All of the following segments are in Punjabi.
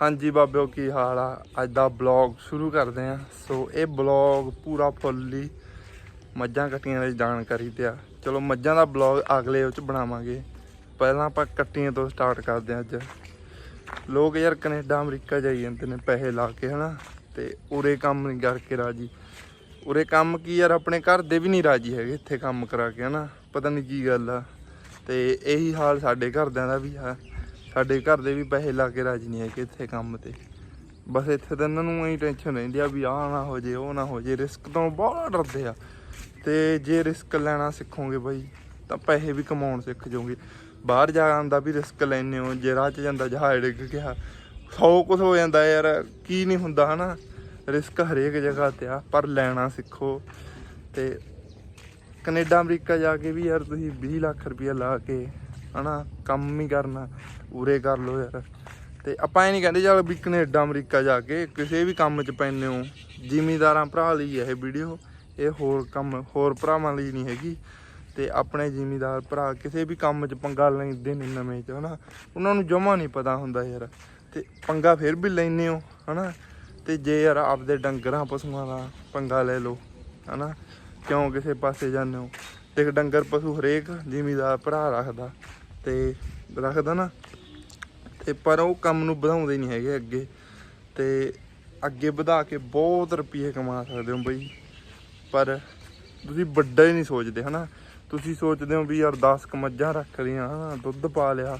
ਹਾਂਜੀ ਬਾਬਿਓ, ਕੀ ਹਾਲ ਆ? ਅੱਜ ਦਾ ਬਲੌਗ ਸ਼ੁਰੂ ਕਰਦੇ ਆ। ਸੋ ਇਹ ਬਲੌਗ ਪੂਰਾ ਫੁੱਲੀ ਮੱਝਾਂ ਕੱਟੀਆਂ ਦੀ ਜਾਣਕਾਰੀ ਤੇ ਆ ਚਲੋ, ਮੱਝਾਂ ਦਾ ਬਲੌਗ ਅਗਲੇ ਉਹ ਚ ਬਣਾਵਾਂਗੇ। ਪਹਿਲਾਂ ਆਪਾਂ ਕੱਟੀਆਂ ਤੋਂ ਸਟਾਰਟ ਕਰਦੇ ਆ ਅੱਜ। ਲੋਕ ਯਾਰ ਕੈਨੇਡਾ, ਅਮਰੀਕਾ ਜਾਈ ਜਾਂਦੇ ਨੇ ਪੈਸੇ ਲਾ ਕੇ, ਹਨਾ? ਤੇ ਉਰੇ ਕੰਮ ਨਹੀਂ ਕਰਕੇ ਰਾਜੀ। ਉਰੇ ਕੰਮ ਕੀ ਯਾਰ, ਆਪਣੇ ਘਰ ਦੇ ਵੀ ਨਹੀਂ ਰਾਜੀ ਹੈਗੇ ਇੱਥੇ ਕੰਮ ਕਰਾ ਕੇ, ਹਨਾ? ਪਤਾ ਨਹੀਂ ਕੀ ਗੱਲ ਆ। ਤੇ ਇਹੀ ਹਾਲ ਸਾਡੇ ਘਰਦਿਆਂ ਦਾ ਵੀ ਆ। ਸਾਡੇ ਘਰ ਦੇ ਵੀ ਪੈਸੇ ਲਾ ਕੇ ਰਾਜੀ ਨਹੀਂ ਹੈਗੇ ਇੱਥੇ ਕੰਮ ਤੇ। ਬਸ ਇੱਥੇ ਤਾਂ ਇਹਨਾਂ ਨੂੰ ਐਂ ਟੈਨਸ਼ਨ ਰਹਿੰਦੀ ਆ ਵੀ ਆਹ ਨਾ ਹੋ ਜੇ, ਉਹ ਨਾ ਹੋ ਜੇ ਰਿਸਕ ਤੋਂ ਬਹੁਤ ਡਰਦੇ ਆ। ਤੇ ਜੇ ਰਿਸਕ ਲੈਣਾ ਸਿੱਖੋਗੇ ਬਾਈ, ਤਾਂ ਪੈਸੇ ਵੀ ਕਮਾਉਣ ਸਿੱਖ ਜਾਓਗੇ। ਬਾਹਰ ਜਾਣ ਦਾ ਵੀ ਰਿਸਕ ਲੈਣੇ ਹੋ, ਜੇ ਰਾਹ 'ਚ ਜਾਂਦਾ ਜਹਾਜ਼ ਡਿੱਗ ਗਿਆ, ਸੌ ਕੁਝ ਹੋ ਜਾਂਦਾ ਯਾਰ, ਕੀ ਨਹੀਂ ਹੁੰਦਾ ਹਨਾ? ਰਿਸਕ ਹਰੇਕ ਜਗ੍ਹਾ ਤੇ ਆ, ਪਰ ਲੈਣਾ ਸਿੱਖੋ। ਤੇ ਕੈਨੇਡਾ ਅਮਰੀਕਾ ਜਾ ਕੇ ਵੀ ਯਾਰ ਤੁਸੀਂ 20 ਲੱਖ ਰੁਪਇਆ ਲਾ ਕੇ ਹਨਾ, ਕੰਮ ਹੀ ਕਰਨਾ, ਉਰੇ ਕਰ ਲੋ ਯਾਰ। ਤੇ ਆਪਾਂ ਇਹ ਨਹੀਂ ਕਹਿੰਦੇ ਚੱਲ ਵੀ ਕੈਨੇਡਾ, ਅਮਰੀਕਾ ਜਾ ਕੇ ਕਿਸੇ ਵੀ ਕੰਮ 'ਚ ਪੈਂਦੇ ਹੋ। ਜ਼ਿਮੀਦਾਰਾਂ ਭਰਾ ਲਈ ਇਹ ਵੀਡੀਓ। ਇਹ ਹੋਰ ਕੰਮ, ਹੋਰ ਭਰਾਵਾਂ ਲਈ ਨਹੀਂ ਹੈਗੀ। ਤੇ ਆਪਣੇ ਜ਼ਿਮੀਦਾਰ ਭਰਾ ਕਿਸੇ ਵੀ ਕੰਮ 'ਚ ਪੰਗਾ ਲੈਂਦੇ ਨੇ ਨਵੇਂ 'ਚ, ਹਨਾ। ਉਹਨਾਂ ਨੂੰ ਜਮਾ ਨਹੀਂ ਪਤਾ ਹੁੰਦਾ ਯਾਰ। ਤੇ ਪੰਗਾ ਫਿਰ ਵੀ ਲੈਨੇ ਹੋ, ਹਨਾ। ਤੇ ਜੇ ਯਾਰ ਆਪਦੇ ਡੰਗਰਾਂ, ਪਸ਼ੂਆਂ ਦਾ ਪੰਗਾ ਲੈ ਲਓ, ਹਨਾ। ਕਿਉਂ ਕਿਸੇ ਪਾਸੇ ਜਾਂਦੇ ਹੋ? ਦੇਖ ਡੰਗਰ, ਪਸ਼ੂ ਹਰੇਕ ਜ਼ਿਮੀਦਾਰ ਭਰਾ ਰੱਖਦਾ। ਤੇ ਰੱਖਦਾ ਨਾ। ਤੇ ਪਰ ਉਹ ਕੰਮ ਨੂੰ ਵਧਾਉਂਦੇ ਨਹੀਂ ਹੈਗੇ ਅੱਗੇ। ਤੇ ਅੱਗੇ ਵਧਾ ਕੇ ਬਹੁਤ ਰੁਪਏ ਕਮਾ ਸਕਦੇ ਹੋ ਬਈ। ਪਰ ਤੁਸੀਂ ਵੱਡਾ ਹੀ ਨਹੀਂ ਸੋਚਦੇ, ਹਨਾ? ਤੁਸੀਂ ਸੋਚਦੇ ਹੋ ਵੀ ਯਾਰ 10 ਕ ਮੱਝਾਂ ਰੱਖ ਲਈਆਂ, ਹਨਾ? ਦੁੱਧ ਪਾ ਲਿਆ।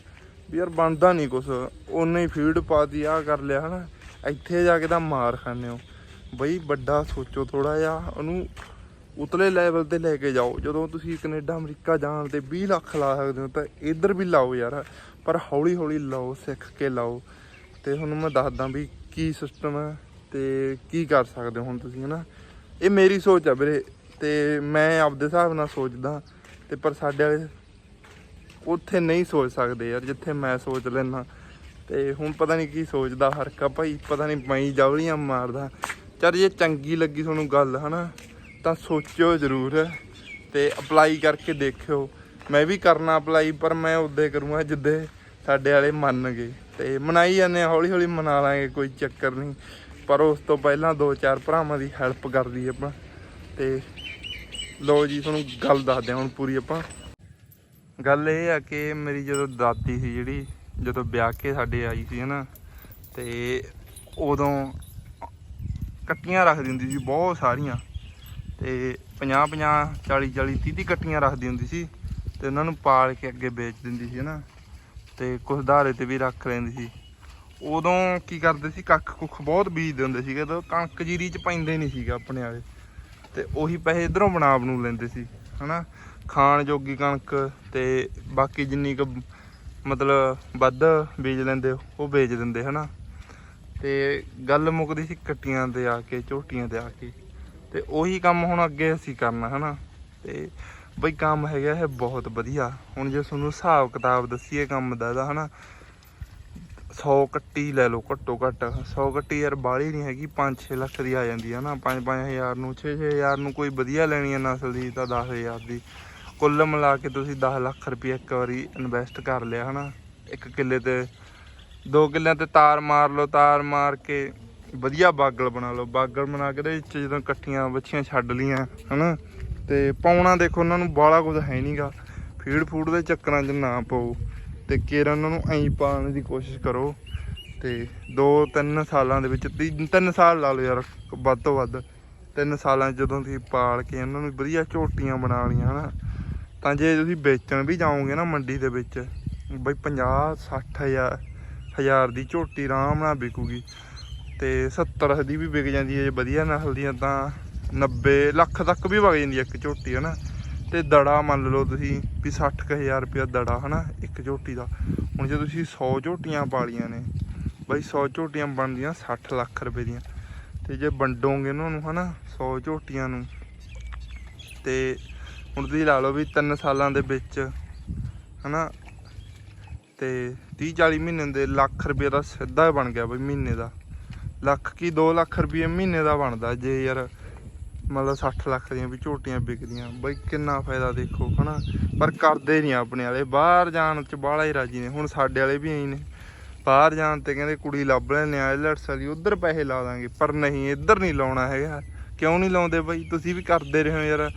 ਵੀ ਯਾਰ ਬਣਦਾ ਨਹੀਂ ਕੁਛ। ਉਹਨੇ ਹੀ ਫੀਡ ਪਾਤੀ ਆ ਕਰ ਲਿਆ, ਹਨਾ? ਇੱਥੇ ਜਾ ਕੇ ਤਾਂ ਮਾਰ ਖਾਂਦੇ ਹੋ। ਬਈ ਵੱਡਾ ਸੋਚੋ ਥੋੜਾ ਜਿਹਾ। ਉਹਨੂੰ ਉਤਲੇ ਲੈਵਲ ਤੇ ਲੈ ਕੇ ਜਾਓ। ਜਦੋਂ ਤੁਸੀਂ ਕੈਨੇਡਾ, ਅਮਰੀਕਾ ਜਾਣ ਤੇ 20 ਲੱਖ ਲਾ ਸਕਦੇ ਹੋ ਤਾਂ ਇੱਧਰ ਵੀ ਲਾਓ ਯਾਰ। ਪਰ ਹੌਲੀ ਹੌਲੀ ਲਾਓ, ਸਿੱਖ ਕੇ ਲਾਓ। ਤੇ ਹੁਣ ਮੈਂ ਦੱਸਦਾ ਵੀ ਕੀ ਸਿਸਟਮ ਹੈ ਤੇ ਕੀ ਕਰ ਸਕਦੇ ਹੋ ਹੁਣ ਤੁਸੀਂ, ਹਨਾ? ਇਹ ਮੇਰੀ ਸੋਚ ਆ ਵੀਰੇ। ਤੇ ਮੈਂ ਆਪਦੇ ਹਿਸਾਬ ਨਾਲ ਸੋਚਦਾ, ਤੇ ਪਰ ਸਾਡੇ ਵਾਲੇ ਉੱਥੇ ਨਹੀਂ ਸੋਚ ਸਕਦੇ ਯਾਰ, ਜਿੱਥੇ ਮੈਂ ਸੋਚ ਲੈਣਾ ਤੇ ਹੁਣ ਪਤਾ ਨਹੀਂ ਕੀ ਸੋਚਦਾ ਹਰਕਾ ਭਾਈ, ਪਤਾ ਨਹੀਂ ਮੈਂ ਹੀ ਜਵਲੀਆਂ ਮਾਰਦਾ। ਚੱਲ ਜੇ ਚੰਗੀ ਲੱਗੀ ਤੁਹਾਨੂੰ ਗੱਲ, ਹਨਾ? ਤਾਂ ਸੋਚਿਓ ਜ਼ਰੂਰ ਤੇ ਅਪਲਾਈ ਕਰਕੇ ਦੇਖਿਓ। ਮੈਂ ਵੀ ਕਰਨਾ ਅਪਲਾਈ ਪਰ ਮੈਂ ਉਦੇ ਕਰੂੰਗਾ ਜਿੱਦੇ ਸਾਡੇ ਵਾਲੇ ਮੰਨ ਗਏ ਤੇ ਮਨਾਈ ਜਾਂਦੇ ਆ ਹੌਲੀ ਹੌਲੀ ਮਨਾ ਲਾਂਗੇ, ਕੋਈ ਚੱਕਰ ਨਹੀਂ। ਪਰ ਉਸ ਤੋਂ ਪਹਿਲਾਂ ਦੋ ਚਾਰ ਭਰਾਵਾਂ ਦੀ ਹੈਲਪ ਕਰਦੀ ਆਪਾਂ। ਤੇ ਲੋ ਜੀ, ਤੁਹਾਨੂੰ ਗੱਲ ਦੱਸਦੇ ਹਾਂ ਹੁਣ ਪੂਰੀ ਆਪਾਂ। ਗੱਲ ਇਹ ਆ ਕਿ ਮੇਰੀ ਜਦੋਂ ਦਾਦੀ ਸੀ ਜਿਹੜੀ, ਜਦੋਂ ਵਿਆਹ ਕੇ ਸਾਡੇ ਆਈ ਸੀ ਹਨਾ, ਤੇ ਉਦੋਂ ਕੱਟੀਆਂ ਰੱਖਦੀ ਹੁੰਦੀ ਸੀ, ਬਹੁਤ ਸਾਰੀਆਂ। ਤੇ 50 50 40 40 30 30 ਕੱਟੀਆਂ ਰੱਖਦੀ ਹੁੰਦੀ ਸੀ। ਤੇ ਉਹਨਾਂ ਨੂੰ ਪਾਲ ਕੇ ਅੱਗੇ ਵੇਚ ਦਿੰਦੀ ਸੀ, ਹਨਾ। ਤੇ ਕੁਝ ਧਾਰੇ ਤੇ ਵੀ ਰੱਖ ਲੈਂਦੀ ਸੀ। ਉਦੋਂ ਕੀ ਕਰਦੇ ਸੀ, ਕੱਖ ਕੁੱਖ ਬਹੁਤ ਬੀਜਦੇ ਹੁੰਦੇ ਸੀਗੇ, ਤੇ ਕਣਕ ਜੀਰੀ ਚ ਪੈਂਦੇ ਨਹੀਂ ਸੀਗਾ ਆਪਣੇ ਵਾਲੇ। ਤੇ ਉਹੀ ਪੈਸੇ ਇਧਰੋਂ ਬਣਾ ਬਣੂ ਲੈਂਦੇ ਸੀ, ਹਨਾ। ਖਾਣ ਜੋਗੀ ਕਣਕ ਤੇ ਬਾਕੀ ਜਿੰਨੀ ਕੁ ਮਤਲਬ ਵੱਧ ਬੀਜ ਲੈਂਦੇ, ਉਹ ਵੇਚ ਦਿੰਦੇ, ਹਨਾ। ਤੇ ਗੱਲ ਮੁੱਕਦੀ ਸੀ, ਕੱਟੀਆਂ ਤੇ ਆ ਕੇ, ਝੋਟੀਆਂ ਤੇ ਆ ਕੇ। ਤੇ ਉਹੀ ਕੰਮ ਹੁਣ ਅੱਗੇ ਅਸੀਂ ਕਰਨਾ, ਹਨਾ? ਤੇ ਬਈ ਕੰਮ ਹੈਗਾ ਇਹ ਬਹੁਤ ਵਧੀਆ। ਹੁਣ ਜੇ ਤੁਹਾਨੂੰ ਹਿਸਾਬ ਕਿਤਾਬ ਦੱਸੀਏ ਕੰਮ ਦਾ ਇਹਦਾ ਹਨਾ 100 ਕੱਟੀ ਲੈ ਲਓ ਘੱਟੋ ਘੱਟ। 100 ਕੱਟੀ ਯਾਰ ਬਾਹਲੀ ਨਹੀਂ ਹੈਗੀ 5-6 ਲੱਖ ਦੀ ਆ ਜਾਂਦੀ ਹੈ ਨਾ 5-5000 ਨੂੰ 6-6000 ਨੂੰ ਕੋਈ ਵਧੀਆ ਲੈਣੀ ਹੈ ਨਸਲ ਦੀ, ਤਾਂ 10000 ਦੀ। ਕੁੱਲ ਮਿਲਾ ਕੇ ਤੁਸੀਂ 10 ਲੱਖ ਰੁਪਏ ਇੱਕ ਵਾਰੀ ਇਨਵੈਸਟ ਕਰ ਲਿਆ, ਹਨਾ? ਇੱਕ ਕਿੱਲੇ ਤੇ, ਦੋ ਕਿੱਲਿਆਂ ਤੇ ਤਾਰ ਮਾਰ ਲਓ, ਤਾਰ ਮਾਰ ਕੇ ਵਧੀਆ ਬਾਗਲ ਬਣਾ ਲਓ। ਬਾਗਲ ਬਣਾ ਕੇ ਦੇ ਵਿੱਚ ਜਦੋਂ ਇਕੱਠੀਆਂ ਬੱਚੀਆਂ ਛੱਡ ਲੀਆਂ ਹਨਾ? ਤੇ ਪਾਉਣਾ ਦੇਖੋ, ਉਹਨਾਂ ਨੂੰ ਬਾਲਾ ਕੁਝ ਹੈ ਨਹੀਂਗਾ ਫੀਡ ਫੂਡ ਦੇ ਚੱਕਰਾਂ 'ਚ ਨਾ ਪਾਓ। ਤੇ ਕੇਰ ਉਹਨਾਂ ਨੂੰ ਐਂ ਪਾਉਣ ਦੀ ਕੋਸ਼ਿਸ਼ ਕਰੋ। ਤੇ 2-3 ਸਾਲਾਂ ਦੇ ਵਿੱਚ 3 ਸਾਲ ਲਾ ਲਓ ਯਾਰ, ਵੱਧ ਤੋਂ ਵੱਧ। 3 ਸਾਲਾਂ ਜਦੋਂ ਤੁਸੀਂ ਪਾਲ ਕੇ ਉਹਨਾਂ ਨੂੰ ਵਧੀਆ ਝੋਟੀਆਂ ਬਣਾ ਲਈਆਂ, ਹਨਾ? ਤਾਂ ਜੇ ਤੁਸੀਂ ਵੇਚਣ ਵੀ ਜਾਓਗੇ ਨਾ ਮੰਡੀ ਦੇ ਵਿੱਚ, ਬਈ 50 60 ਹਜ਼ਾਰ ਹਜ਼ਾਰ ਦੀ ਝੋਟੀ ਆਰਾਮ ਨਾਲ ਵਿਕੂਗੀ। ਤੇ 70 ਦੀ ਵੀ ਵਿਕ ਜਾਂਦੀ ਹੈ ਜੇ ਵਧੀਆ ਨਸਲ ਦੀਆਂ ਤਾਂ 90 ਲੱਖ ਤੱਕ ਵੀ ਵਗ ਜਾਂਦੀ ਹੈ ਇੱਕ ਝੋਟੀ ਹਨਾ ਤੇ ਦੜਾ ਮੰਨ ਲਓ ਤੁਸੀਂ ਵੀ 60000 ਰੁਪਇਆ ਦੜਾ ਹਨਾ ਇੱਕ ਝੋਟੀ ਦਾ। ਹੁਣ ਜੇ ਤੁਸੀਂ 100 ਝੋਟੀਆਂ ਪਾਲੀਆਂ ਨੇ, ਬਾਈ 100 ਝੋਟੀਆਂ ਬਣਦੀਆਂ 60 ਲੱਖ ਰੁਪਏ ਦੀਆਂ। ਤੇ ਜੇ ਵੰਡੋਗੇ ਉਹਨਾਂ ਨੂੰ ਹਨਾ 100 ਝੋਟੀਆਂ ਨੂੰ, ਤੇ ਹੁਣ ਤੁਸੀਂ ਲਾ ਲਓ ਵੀ 3 ਸਾਲਾਂ ਦੇ ਵਿੱਚ ਹਨਾ ਤੇ 30 40 ਮਹੀਨੇ ਦੇ ਲੱਖ ਰੁਪਏ ਦਾ ਸਿੱਧਾ ਬਣ ਗਿਆ ਬਈ ਮਹੀਨੇ ਦਾ। ਲੱਖ ਕੀ 2 ਲੱਖ ਰੁਪਏ ਮਹੀਨੇ ਦਾ ਬਣਦਾ ਜੇ ਯਾਰ ਮਤਲਬ 60 ਲੱਖ ਦੀਆਂ ਵੀ ਝੋਟੀਆਂ ਵਿਕਦੀਆਂ। ਬਈ ਕਿੰਨਾ ਫਾਇਦਾ ਦੇਖੋ, ਹਨਾ? ਪਰ ਕਰਦੇ ਨਹੀਂ ਆਪਣੇ ਵਾਲੇ। ਬਾਹਰ ਜਾਣ ਚ ਬਾਹਲਾ ਹੀ ਰਾਜੀ ਨੇ। ਹੁਣ ਸਾਡੇ ਵਾਲੇ ਵੀ ਐਂ ਨੇ। ਬਾਹਰ ਜਾਣ ਤੇ ਕਹਿੰਦੇ ਕੁੜੀ ਲੱਭ ਲੈਣੇ ਆ ਆਈਲੈਟਸ ਵਾਲੀ। ਉਧਰ ਪੈਸੇ ਲਾ ਦਾਂਗੇ। ਪਰ ਨਹੀਂ, ਇੱਧਰ ਨਹੀਂ ਲਾਉਣਾ ਹੈਗਾ। ਕਿਉਂ ਨਹੀਂ ਲਾਉਂਦੇ ਬਈ? ਤੁਸੀਂ ਵੀ ਕਰਦੇ ਰਹੇ ਹੋ ਯਾਰ।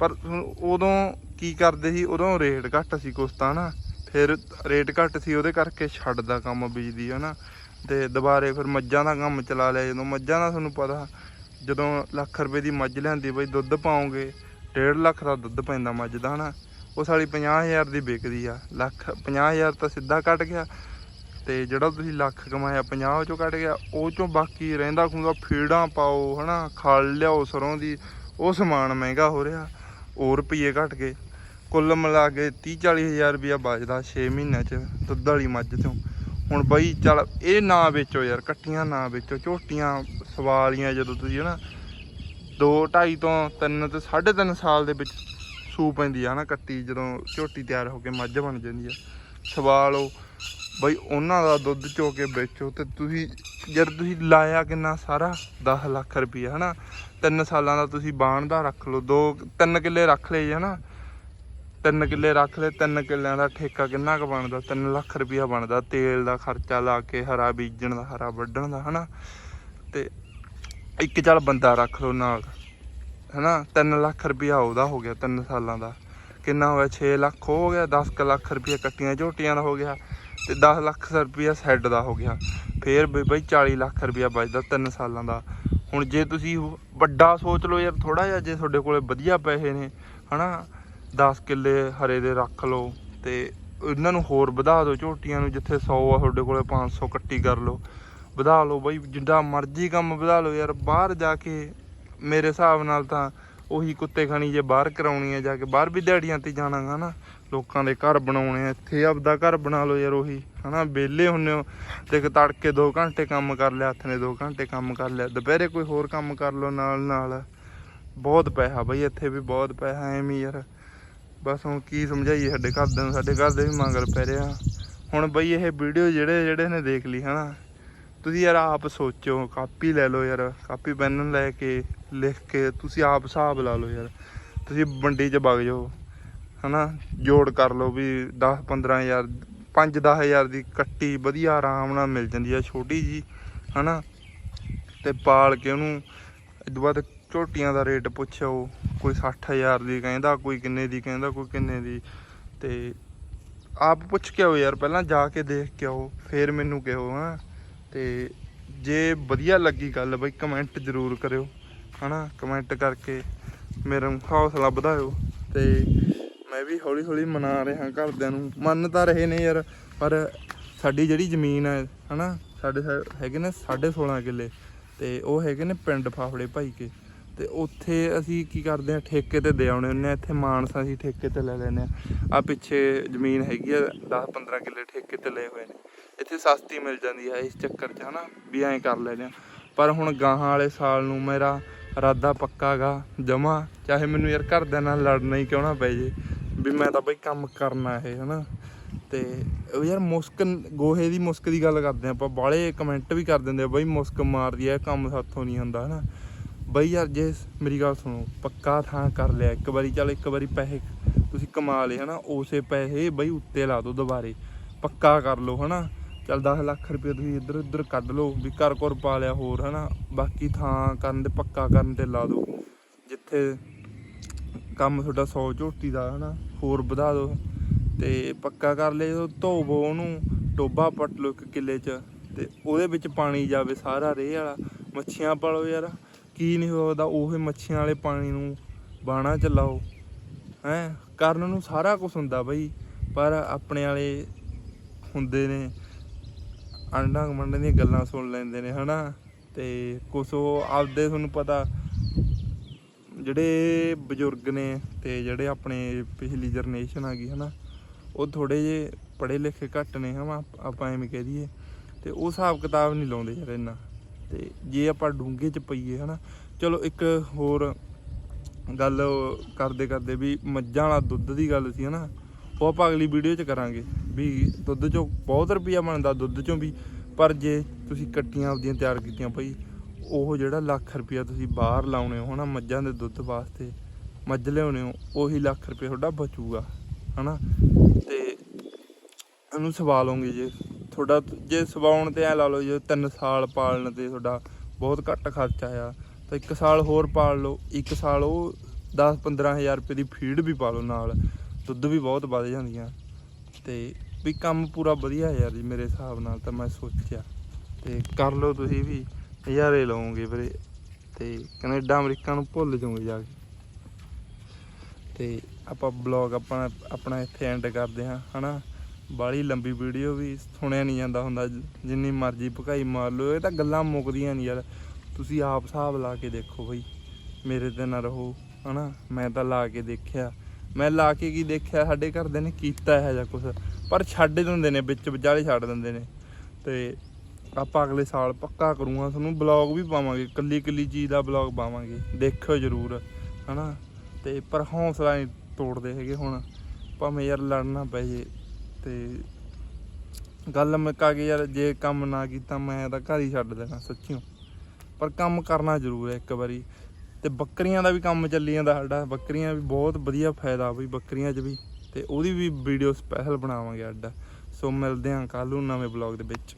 ਪਰ ਹੁਣ ਉਦੋਂ ਕੀ ਕਰਦੇ ਸੀ? ਉਦੋਂ ਰੇਟ ਘੱਟ ਸੀ ਕੁਛ ਤਾਂ ਨਾ ਫਿਰ ਰੇਟ ਘੱਟ ਸੀ, ਉਹਦੇ ਕਰਕੇ ਛੱਡਦਾ ਕੰਮ ਬਿਜਲੀ ਹਨਾ? ਤੇ ਦੁਬਾਰੇ ਫਿਰ ਮੱਝਾਂ ਦਾ ਕੰਮ ਚਲਾ ਲਿਆ। ਜਦੋਂ ਮੱਝਾਂ ਦਾ ਤੁਹਾਨੂੰ ਪਤਾ, ਜਦੋਂ ਲੱਖ ਰੁਪਏ ਦੀ ਮੱਝ ਲਿਆਂਦੀ ਬਈ, ਦੁੱਧ ਪਾਉਂਗੇ 1.5 ਲੱਖ ਦਾ ਦੁੱਧ ਪੈਂਦਾ ਮੱਝ ਦਾ, ਹਨਾ? ਉਹ ਸਾਲੀ 50000 ਦੀ ਵਿਕਦੀ ਆ। ਲੱਖ 50000 ਤਾਂ ਸਿੱਧਾ ਕੱਟ ਗਿਆ। ਤੇ ਜਿਹੜਾ ਤੁਸੀਂ ਲੱਖ ਕਮਾਇਆ 50 ਚੋਂ ਕੱਟ ਗਿਆ। ਉਹ ਚੋਂ ਬਾਕੀ ਰਹਿੰਦਾ ਖੁੰਦਾ ਫੀਡਾਂ ਪਾਓ, ਹਨਾ? ਖਾਲ ਲਿਆਓ ਸਰੋਂ ਦੀ। ਉਹ ਸਮਾਨ ਮਹਿੰਗਾ ਹੋ ਰਿਹਾ। ਹੋਰ ਰੁਪਈਏ ਘਟ ਗਏ। ਕੁੱਲ ਮਿਲਾ ਕੇ 30 40 ਹਜ਼ਾਰ ਰੁਪਇਆ ਬਚਦਾ 6 ਮਹੀਨਿਆਂ ਚ ਦੁੱਧ ਵਾਲੀ ਮੱਝ ਤੋਂ ਹੁਣ ਬਈ ਚੱਲ ਇਹ ਨਾ ਵੇਚੋ ਯਾਰ ਕੱਟੀਆਂ ਨਾ ਵੇਚੋ, ਝੋਟੀਆਂ ਸਵਾਲੀਆਂ ਜਦੋਂ ਤੁਸੀਂ ਹਨਾ 2 2.5 ਤੋਂ 3 ਤੇ 3.5 ਸਾਲ ਦੇ ਵਿੱਚ ਸੂ ਪੈਂਦੀ ਆ ਨਾ ਕੱਟੀ, ਜਦੋਂ ਝੋਟੀ ਤਿਆਰ ਹੋ ਕੇ ਮੱਝ ਬਣ ਜਾਂਦੀ ਆ। ਸਵਾਲੋ ਬਈ ਉਹਨਾਂ ਦਾ ਦੁੱਧ ਚੋ ਕੇ ਵੇਚੋ ਤੇ ਤੁਸੀਂ, ਜਦ ਤੁਸੀਂ ਲਾਇਆ ਕਿੰਨਾ ਸਾਰਾ? 10 ਲੱਖ ਰੁਪਈਆ ਹਨਾ। ਤਿੰਨ ਸਾਲਾਂ ਦਾ ਤੁਸੀਂ ਬਾਣ ਦਾ ਰੱਖ ਲਓ, ਦੋ, ਤਿੰਨ ਕਿੱਲੇ ਰੱਖ ਲਏ ਜੀ ਹਨਾ। ਤਿੰਨ ਕਿੱਲੇ ਰੱਖ ਲਏ, ਤਿੰਨ ਕਿੱਲਿਆਂ ਦਾ ਠੇਕਾ ਕਿੰਨਾ ਕੁ ਬਣਦਾ? 3 ਲੱਖ ਰੁਪਇਆ ਬਣਦਾ ਤੇਲ ਦਾ ਖਰਚਾ ਲਾ ਕੇ, ਹਰਾ ਬੀਜਣ ਦਾ, ਹਰਾ ਵੱਢਣ ਦਾ, ਹਨਾ? ਤੇ ਇੱਕ ਚੱਲ ਬੰਦਾ ਰੱਖ ਲਓ ਨਾਲ, ਹਨਾ? 3 ਲੱਖ ਰੁਪਈਆ ਉਹਦਾ ਹੋ ਗਿਆ 3 ਸਾਲਾਂ ਦਾ। ਕਿੰਨਾ ਹੋਇਆ? 6 ਲੱਖ ਹੋ ਗਿਆ 10 ਕੁ ਲੱਖ ਰੁਪਇਆ ਕੱਟੀਆਂ ਝੋਟੀਆਂ ਦਾ ਹੋ ਗਿਆ, ਤੇ 10 ਲੱਖ ਰੁਪਈਆ ਸੈੱਡ ਦਾ ਹੋ ਗਿਆ। ਫੇਰ ਵੀ ਬਈ 40 ਲੱਖ ਰੁਪਇਆ ਬਚਦਾ 3 ਸਾਲਾਂ ਦਾ। ਹੁਣ ਜੇ ਤੁਸੀਂ ਵੱਡਾ ਸੋਚ ਲਓ ਯਾਰ ਥੋੜਾ ਜਿਹਾ ਜੇ ਤੁਹਾਡੇ ਕੋਲੇ ਵਧੀਆ ਪੈਸੇ ਨੇ, ਹਨਾ? 10 ਕਿੱਲੇ ਹਰੇ ਦੇ ਰੱਖ ਲਓ ਤੇ ਇਹਨਾਂ ਨੂੰ ਹੋਰ ਵਧਾ ਦਿਓ ਝੋਟੀਆਂ ਨੂੰ ਜਿੱਥੇ 100 ਆ ਤੁਹਾਡੇ ਕੋਲੇ 500 ਕੱਟੀ ਕਰ ਲਓ। ਵਧਾ ਲਓ ਬਈ ਜਿੱਦਾਂ ਮਰਜ਼ੀ ਕੰਮ ਵਧਾ ਲਓ ਯਾਰ, ਬਾਹਰ ਜਾ ਕੇ ਮੇਰੇ ਹਿਸਾਬ ਨਾਲ ਤਾਂ ਉਹੀ ਕੁੱਤੇ ਖਾਣੀ ਜੇ ਬਾਹਰ ਕਰਾਉਣੀ ਹੈ ਜਾ ਕੇ, ਬਾਹਰ ਵੀ ਦਿਹਾੜੀਆਂ ਤੇ ਜਾਣਾਗਾ ਨਾ। ਲੋਕਾਂ ਦੇ ਘਰ ਬਣਾਉਣੇ ਆ, ਇੱਥੇ ਆਪਦਾ ਘਰ ਬਣਾ ਲਓ ਯਾਰ ਉਹੀ, ਹਨਾ? ਵਿਹਲੇ ਹੁੰਨੇ ਹੋ ਤੇ ਇੱਕ ਤੜਕੇ 2 ਘੰਟੇ ਕੰਮ ਕਰ ਲਿਆ, ਹੱਥ ਨੇ 2 ਘੰਟੇ ਕੰਮ ਕਰ ਲਿਆ, ਦੁਪਹਿਰੇ ਕੋਈ ਹੋਰ ਕੰਮ ਕਰ ਲਓ ਨਾਲ ਨਾਲ ਬਹੁਤ ਪੈਸਾ ਬਈ, ਇੱਥੇ ਵੀ ਬਹੁਤ ਪੈਸਾ, ਐਵੇਂ ਯਾਰ। ਬਸ ਹੁਣ ਕੀ ਸਮਝਾਈਏ ਸਾਡੇ ਘਰਦਿਆਂ ਨੂੰ, ਸਾਡੇ ਘਰ ਦੇ ਵੀ ਮੰਗਲ ਪੈ ਰਿਹਾ ਹੁਣ ਬਈ ਇਹ ਵੀਡੀਓ ਜਿਹੜੇ ਜਿਹੜੇ ਨੇ ਦੇਖ ਲਈ, ਹਨਾ। ਤੁਸੀਂ ਯਾਰ ਆਪ ਸੋਚੋ, ਕਾਪੀ ਲੈ ਲਓ ਯਾਰ, ਕਾਪੀ, ਪੈਨ ਲੈ ਕੇ, ਲਿਖ ਕੇ, ਤੁਸੀਂ ਆਪ ਹਿਸਾਬ ਲਾ ਲਓ ਯਾਰ। ਤੁਸੀਂ ਮੰਡੀ 'ਚ ਵਗ ਜਾਓ, ਹਨਾ। ਜੋੜ ਕਰ ਲਓ ਵੀ 10 15000 5 10000 ਦੀ ਕੱਟੀ ਵਧੀਆ ਆਰਾਮ ਨਾਲ ਮਿਲ ਜਾਂਦੀ ਆ, ਛੋਟੀ ਜੀ ਹਨਾ। ਤੇ ਪਾਲ ਕੇ ਉਹਨੂੰ ਇਦੋਂ ਬਾਅਦ ਝੋਟੀਆਂ ਦਾ ਰੇਟ ਪੁੱਛੋ। ਕੋਈ 60000 ਦੀ ਕਹਿੰਦਾ, ਕੋਈ ਕਿੰਨੇ ਦੀ ਕਹਿੰਦਾ, ਕੋਈ ਕਿੰਨੇ ਦੀ। ਤੇ ਆਪ ਪੁੱਛ ਕੇ ਆਓ ਯਾਰ, ਪਹਿਲਾਂ ਜਾ ਕੇ ਦੇਖ ਕੇ ਆਓ, ਫੇਰ ਮੈਨੂੰ ਕਿਹੋ, ਹਾਂ। ਤੇ ਜੇ ਵਧੀਆ ਲੱਗੀ ਗੱਲ, ਬਈ ਕਮੈਂਟ ਜ਼ਰੂਰ ਕਰਿਓ, ਹਨਾ? ਕਮੈਂਟ ਕਰਕੇ ਮੇਰਾ ਹੌਸਲਾ ਵਧਾਇਓ ਤੇ ਮੈਂ ਵੀ ਹੌਲੀ ਹੌਲੀ ਮਨਾ ਰਿਹਾ ਘਰਦਿਆਂ ਨੂੰ। ਮੰਨ ਤਾਂ ਰਹੇ ਨੇ ਯਾਰ, ਪਰ ਸਾਡੀ ਜਿਹੜੀ ਜ਼ਮੀਨ ਹੈ, ਹਨਾ? ਸਾਡੇ ਸਾ- ਹੈਗੇ ਨੇ 16.5 ਕਿੱਲੇ। ਤੇ ਉਹ ਹੈਗੇ ਨੇ ਪਿੰਡ ਫਾਫੜੇ ਭਾਈ ਕੇ। ਤੇ ਉੱਥੇ ਅਸੀਂ ਕੀ ਕਰਦੇ ਆ ਠੇਕੇ ਤੇ ਦੇ ਆਉਣੇ ਹੁੰਦੇ ਆ ਇੱਥੇ ਮਾਨਸਾ ਅਸੀਂ ਠੇਕੇ ਤੇ ਲੈ ਲੈਨੇ ਆ ਆ ਪਿੱਛੇ ਜ਼ਮੀਨ ਹੈਗੀ ਆ 10 15 ਕਿੱਲੇ ਠੇਕੇ ਤੇ ਲਏ ਹੋਏ ਨੇ। ਇੱਥੇ ਸਸਤੀ ਮਿਲ ਜਾਂਦੀ ਹੈ ਇਸ ਚੱਕਰ 'ਚ ਹਨਾ, ਵੀ ਐਂ ਕਰ ਲੈਨੇ ਆ ਪਰ ਹੁਣ ਗਾਹਾਂ ਵਾਲੇ ਸਾਲ ਨੂੰ ਮੇਰਾ ਇਰਾਦਾ ਪੱਕਾ ਗਾ, ਜਮਾ। ਚਾਹੇ ਮੈਨੂੰ ਯਾਰ ਘਰਦਿਆਂ ਨਾਲ ਲੜਨਾ ਹੀ ਕਿਉਂ ਨਾ ਪੈ ਜੇ, ਵੀ ਮੈਂ ਤਾਂ ਬਈ ਕੰਮ ਕਰਨਾ ਇਹ, ਹਨਾ। ਤੇ ਯਾਰ ਮੁਸਕ, ਗੋਹੇ ਦੀ ਮੁਸਕ ਦੀ ਗੱਲ ਕਰਦੇ ਆਪਾਂ ਬਾਲੇ ਕਮੈਂਟ ਵੀ ਕਰ ਦਿੰਦੇ ਆ, ਬਈ ਮੁਸਕ ਮਾਰਦੀ ਆ ਕੰਮ ਸਾਥੋਂ ਨਹੀਂ ਹੁੰਦਾ, ਹਨਾ। ਬਈ ਯਾਰ ਜੇ ਮੇਰੀ ਗੱਲ ਸੁਣੋ, ਪੱਕਾ ਥਾਂ ਕਰ ਲਿਆ, ਇੱਕ ਵਾਰੀ ਚੱਲ, ਇੱਕ ਵਾਰੀ ਪੈਸੇ ਤੁਸੀਂ ਕਮਾ ਲਏ, ਹਨਾ? ਉਸੇ ਪੈਸੇ ਬਈ ਉੱਤੇ ਲਾ ਦਿਓ ਦੁਬਾਰੇ। ਪੱਕਾ ਕਰ ਲਓ, ਹਨਾ? ਚੱਲ 10 ਲੱਖ ਰੁਪਏ ਤੁਸੀਂ ਇੱਧਰ ਉੱਧਰ ਕੱਢ ਲਓ, ਵੀ ਘਰ ਘਰ ਪਾ ਲਿਆ ਹੋਰ, ਹਨਾ? ਬਾਕੀ ਥਾਂ ਕਰਨ 'ਤੇ, ਪੱਕਾ ਕਰਨ ਤੇ ਲਾ ਦਿਓ ਜਿੱਥੇ ਕੰਮ ਤੁਹਾਡਾ 100 ਝੋਟੀ ਦਾ, ਹਨਾ? ਹੋਰ ਵਧਾ ਦਿਓ ਤੇ ਪੱਕਾ ਕਰ ਲਿਆ ਜਦੋਂ ਧੋਵੋ ਉਹਨੂੰ ਟੋਬਾ ਪੱਟ ਲਓ ਇੱਕ ਕਿੱਲੇ 'ਚ। ਤੇ ਉਹਦੇ ਵਿੱਚ ਪਾਣੀ ਜਾਵੇ, ਸਾਰਾ ਰੇਹ ਵਾਲਾ। ਮੱਛੀਆਂ ਪਾਲੋ ਯਾਰ। ਕੀ ਨਹੀਂ ਹੋਦਾ, ਉਹੇ ਮੱਛੀਆਂ ਵਾਲੇ ਪਾਣੀ ਨੂੰ ਬਾਣਾ ਚਲਾਓ ਹੈ? ਕਰਨ ਨੂੰ ਸਾਰਾ ਕੁਝ ਹੁੰਦਾ ਬਈ, ਪਰ ਆਪਣੇ ਵਾਲੇ ਹੁੰਦੇ ਨੇ ਆਂਡਾਂ ਮੰਡਾਂ ਦੀਆਂ ਗੱਲਾਂ ਸੁਣ ਲੈਂਦੇ ਨੇ, ਹਨਾ? ਤੇ ਕੁਛ ਉਹ ਆਪਦੇ ਤੁਹਾਨੂੰ ਪਤਾ, ਜਿਹੜੇ ਬਜ਼ੁਰਗ ਨੇ ਤੇ ਜਿਹੜੇ ਆਪਣੇ ਪਿਛਲੀ ਜਨਰੇਸ਼ਨ ਆ ਗਈ, ਹਨਾ? ਉਹ ਥੋੜੇ ਜੇ ਪੜ੍ਹੇ ਲਿਖੇ ਘੱਟ ਨੇ, ਹਨਾ? ਆਪਾਂ ਐਵੇਂ ਕਹਿ ਦਈਏ। ਤੇ ਉਹ ਹਿਸਾਬ ਕਿਤਾਬ ਨਹੀਂ ਲਾਉਂਦੇ ਯਾਰ ਇੰਨਾ। ਤੇ ਜੇ ਆਪਾਂ ਡੂੰਘੇ ਚ ਪਈਏ, ਹਨਾ। ਚਲੋ, ਇੱਕ ਹੋਰ ਗੱਲ ਕਰਦੇ ਕਰਦੇ ਵੀ ਮੱਝਾਂ ਵਾਲਾ ਦੁੱਧ ਦੀ ਗੱਲ ਸੀ, ਹਨਾ। ਉਹ ਆਪਾਂ ਅਗਲੀ ਵੀਡੀਓ 'ਚ ਕਰਾਂਗੇ ਵੀ ਦੁੱਧ 'ਚੋਂ ਬਹੁਤ ਰੁਪਈਆ ਬਣਦਾ ਦੁੱਧ 'ਚੋਂ ਵੀ। ਪਰ ਜੇ ਤੁਸੀਂ ਕੱਟੀਆਂ ਆਪਦੀਆਂ ਤਿਆਰ ਕੀਤੀਆਂ ਭਾਈ ਉਹ ਜਿਹੜਾ ਲੱਖ ਰੁਪਈਆ ਤੁਸੀਂ ਬਾਹਰ ਲਾਉਣੇ ਹੋ, ਹਨਾ, ਮੱਝਾਂ ਦੇ ਦੁੱਧ ਵਾਸਤੇ, ਮੱਝ ਲਿਆਉਣੇ ਹੋ, ਉਹੀ ਲੱਖ ਰੁਪਏ ਤੁਹਾਡਾ ਬਚੂਗਾ, ਹਨਾ। ਤੇ ਇਹਨੂੰ ਸਵਾ ਲਓਗੇ ਜੇ ਤੁਹਾਡਾ ਜੇ ਸਵਾਉਣ ਤੇ ਐ ਲਾ ਲਓ, ਜੇ 3 ਸਾਲ ਪਾਲਣ ਤੇ ਤੁਹਾਡਾ ਬਹੁਤ ਘੱਟ ਖਰਚਾ ਆ, ਤਾਂ 1 ਸਾਲ ਹੋਰ ਪਾਲ ਲਓ 1 ਸਾਲ ਉਹ 10 15000 ਰੁਪਏ ਦੀ ਫੀਡ ਵੀ ਪਾ ਲਓ ਨਾਲ, ਦੁੱਧ ਵੀ ਬਹੁਤ ਵੱਧ ਜਾਂਦੀਆਂ। ਤੇ ਵੀ ਕੰਮ ਪੂਰਾ ਵਧੀਆ ਯਾਰ ਜੀ, ਮੇਰੇ ਹਿਸਾਬ ਨਾਲ ਤਾਂ ਮੈਂ ਸੋਚਿਆ। ਤੇ ਕਰ ਲਓ ਤੁਸੀਂ ਵੀ, ਨਜ਼ਾਰੇ ਲਓਗੇ ਵੀਰੇ। ਤੇ ਕੈਨੇਡਾ, ਅਮਰੀਕਾ ਨੂੰ ਭੁੱਲ ਜਾਓਗੇ ਜਾ ਕੇ। ਤੇ ਆਪਾਂ ਬਲੌਗ ਆਪਣਾ ਆਪਣਾ ਇੱਥੇ ਐਂਡ ਕਰਦੇ ਹਾਂ, ਹਨਾ? ਬਾਲੀ ਲੰਬੀ ਵੀਡੀਓ ਵੀ ਸੁਣਿਆ ਨਹੀਂ ਜਾਂਦਾ ਹੁੰਦਾ। ਜਿੰਨੀ ਮਰਜ਼ੀ ਭਕਾਈ ਮਾਰ ਲਓ, ਇਹ ਤਾਂ ਗੱਲਾਂ ਮੁੱਕਦੀਆਂ ਨਹੀਂ ਯਾਰ। ਤੁਸੀਂ ਆਪ ਹਿਸਾਬ ਲਾ ਕੇ ਦੇਖੋ ਬਈ, ਮੇਰੇ ਤੇ ਨਾ ਰਹੋ, ਹਨਾ? ਮੈਂ ਤਾਂ ਲਾ ਕੇ ਦੇਖਿਆ। ਮੈਂ ਲਾ ਕੇ ਕੀ ਦੇਖਿਆ? ਸਾਡੇ ਘਰਦੇ ਨੇ ਕੀਤਾ ਹੈ ਜਿਹਾ ਕੁਝ ਪਰ ਛੱਡ ਦਿੰਦੇ ਨੇ, ਵਿੱਚ ਵਿਚਾਲੇ ਛੱਡ ਦਿੰਦੇ ਨੇ। ਤੇ ਆਪਾਂ ਅਗਲੇ ਸਾਲ ਪੱਕਾ ਕਰੂੰਗਾ। ਤੁਹਾਨੂੰ ਬਲੌਗ ਵੀ ਪਾਵਾਂਗੇ, ਕੱਲੀ ਕੱਲੀ ਚੀਜ਼ ਦਾ ਬਲੌਗ ਪਾਵਾਂਗੇ। ਦੇਖਿਓ ਜਰੂਰ, ਹਨਾ? ਤੇ ਪਰ ਹੌਸਲਾ ਨਹੀਂ ਤੋੜਦੇ ਹੈਗੇ ਹੁਣ। ਭਾਵੇਂ ਯਾਰ ਲੜਨਾ ਪੈ ਜੇ ਤੇ ਗੱਲ ਮੁਕਾ ਕੇ ਯਾਰ, ਜੇ ਕੰਮ ਨਾ ਕੀਤਾ ਮੈਂ ਤਾਂ ਘਰ ਹੀ ਛੱਡ ਦੇਣਾ, ਸੱਚੀਓ। ਪਰ ਕੰਮ ਕਰਨਾ ਜ਼ਰੂਰ ਹੈ ਇੱਕ ਵਾਰੀ। ਤੇ ਬੱਕਰੀਆਂ ਦਾ ਵੀ ਕੰਮ ਚੱਲੀ ਜਾਂਦਾ ਸਾਡਾ। ਬੱਕਰੀਆਂ ਵੀ ਬਹੁਤ ਵਧੀਆ ਫਾਇਦਾ ਬਈ, ਬੱਕਰੀਆਂ 'ਚ ਵੀ। ਤੇ ਉਹਦੀ ਵੀ ਵੀਡੀਓ ਸਪੈਸ਼ਲ ਬਣਾਵਾਂਗੇ ਅੱਡ ਸੋ ਮਿਲਦੇ ਹਾਂ ਕੱਲ ਨੂੰ ਨਵੇਂ ਬਲੌਗ ਦੇ ਵਿੱਚ।